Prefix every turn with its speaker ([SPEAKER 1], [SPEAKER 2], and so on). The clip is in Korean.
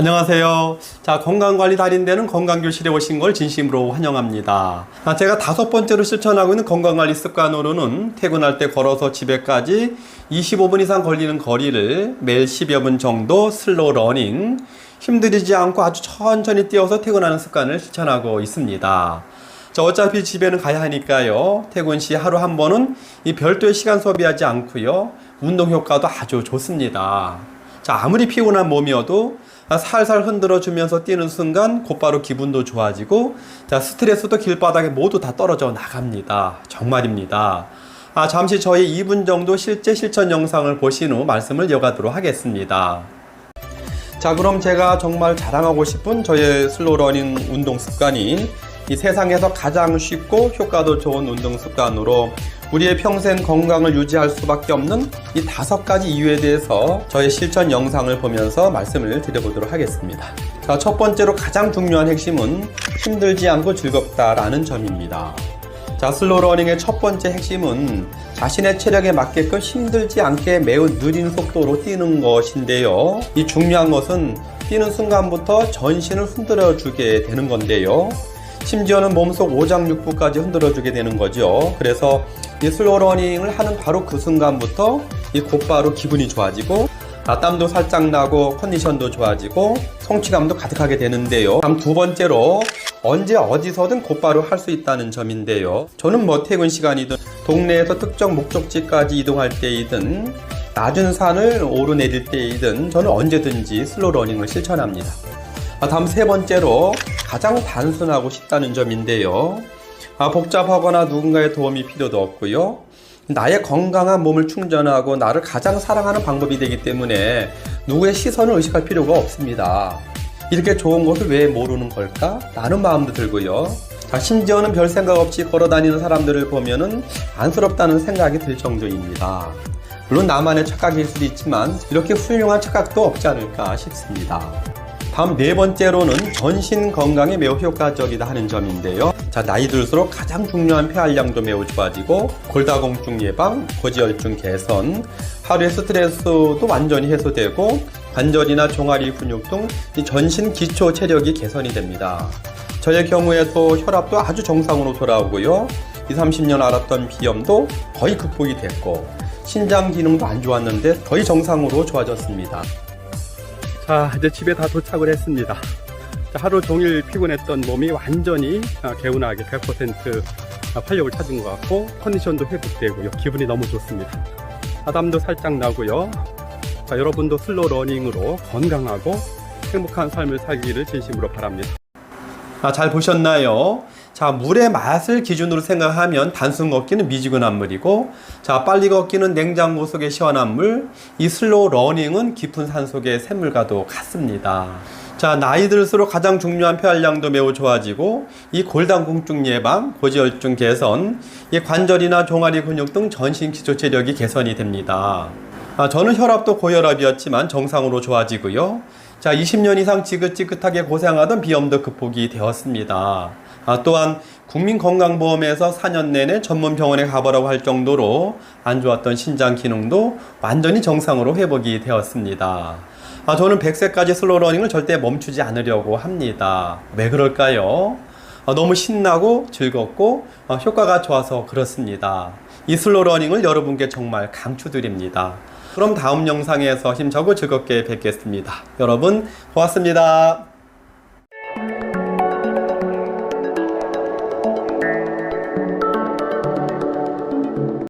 [SPEAKER 1] 안녕하세요. 자, 건강관리 달인되는 건강교실에 오신 걸 진심으로 환영합니다. 아, 제가 다섯 번째로 실천하고 있는 건강관리 습관으로는 퇴근할 때 걸어서 집에까지 25분 이상 걸리는 거리를 매일 10여 분 정도 슬로우 러닝, 힘들이지 않고 아주 천천히 뛰어서 퇴근하는 습관을 실천하고 있습니다. 자, 어차피 집에는 가야 하니까요. 퇴근 시 하루 한 번은 이 별도의 시간 소비하지 않고요. 운동 효과도 아주 좋습니다. 자, 아무리 피곤한 몸이어도 살살 흔들어 주면서 뛰는 순간 곧바로 기분도 좋아지고 자, 스트레스도 길바닥에 모두 다 떨어져 나갑니다. 정말입니다. 아, 잠시 저희 2분 정도 실제 실천 영상을 보신 후 말씀을 이어가도록 하겠습니다. 자, 그럼 제가 정말 자랑하고 싶은 저의 슬로우 러닝 운동 습관이 이 세상에서 가장 쉽고 효과도 좋은 운동 습관으로 우리의 평생 건강을 유지할 수밖에 없는 이 다섯 가지 이유에 대해서 저의 실천 영상을 보면서 말씀을 드려보도록 하겠습니다. 자, 첫 번째로 가장 중요한 핵심은 힘들지 않고 즐겁다라는 점입니다. 자, 슬로우 러닝의 첫 번째 핵심은 자신의 체력에 맞게끔 힘들지 않게 매우 느린 속도로 뛰는 것인데요. 이 중요한 것은 뛰는 순간부터 전신을 흔들어 주게 되는 건데요. 심지어는 몸속 오장육부까지 흔들어 주게 되는 거죠. 그래서 이 슬로우 러닝을 하는 바로 그 순간부터 이 곧바로 기분이 좋아지고 아, 땀도 살짝 나고 컨디션도 좋아지고 성취감도 가득하게 되는데요. 다음 두 번째로 언제 어디서든 곧바로 할 수 있다는 점인데요. 저는 뭐 퇴근 시간이든 동네에서 특정 목적지까지 이동할 때이든 낮은 산을 오르내릴 때이든 저는 언제든지 슬로우 러닝을 실천합니다. 아, 다음 세 번째로 가장 단순하고 쉽다는 점인데요. 아, 복잡하거나 누군가의 도움이 필요도 없고요. 나의 건강한 몸을 충전하고 나를 가장 사랑하는 방법이 되기 때문에 누구의 시선을 의식할 필요가 없습니다. 이렇게 좋은 것을 왜 모르는 걸까? 라는 마음도 들고요. 자, 심지어는 별 생각 없이 걸어 다니는 사람들을 보면은 안쓰럽다는 생각이 들 정도입니다. 물론 나만의 착각일 수도 있지만 이렇게 훌륭한 착각도 없지 않을까 싶습니다. 다음 네 번째로는 전신 건강에 매우 효과적이다 하는 점인데요. 자, 나이 들수록 가장 중요한 폐활량도 매우 좋아지고 골다공증 예방, 고지혈증 개선, 하루의 스트레스도 완전히 해소되고 관절이나 종아리 근육 등이 전신 기초 체력이 개선이 됩니다. 저의 경우에도 혈압도 아주 정상으로 돌아오고요. 20, 30년 앓았던 비염도 거의 극복이 됐고 신장 기능도 안 좋았는데 거의 정상으로 좋아졌습니다. 자, 이제 집에 다 도착을 했습니다. 자, 하루 종일 피곤했던 몸이 완전히 아, 개운하게 100% 활력을 찾은 것 같고 컨디션도 회복되고요. 기분이 너무 좋습니다. 아담도 살짝 나고요. 자, 여러분도 슬로우 러닝으로 건강하고 행복한 삶을 살기를 진심으로 바랍니다. 아, 잘 보셨나요? 자, 물의 맛을 기준으로 생각하면 단순 걷기는 미지근한 물이고, 자, 빨리 걷기는 냉장고 속의 시원한 물, 이 슬로우 러닝은 깊은 산 속의 샘물과도 같습니다. 자, 나이 들수록 가장 중요한 폐활량도 매우 좋아지고, 이 골다공증 예방, 고지혈증 개선, 이 관절이나 종아리 근육 등 전신 기초 체력이 개선이 됩니다. 아, 저는 혈압도 고혈압이었지만 정상으로 좋아지고요. 자, 20년 이상 지긋지긋하게 고생하던 비염도 극복이 되었습니다. 아, 또한 국민건강보험에서 4년 내내 전문 병원에 가보라고 할 정도로 안 좋았던 신장 기능도 완전히 정상으로 회복이 되었습니다. 아, 저는 100세까지 슬로우 러닝을 절대 멈추지 않으려고 합니다. 왜 그럴까요? 아, 너무 신나고 즐겁고 아, 효과가 좋아서 그렇습니다. 이 슬로우 러닝을 여러분께 정말 강추드립니다. 그럼 다음 영상에서 힘차고 즐겁게 뵙겠습니다. 여러분 고맙습니다.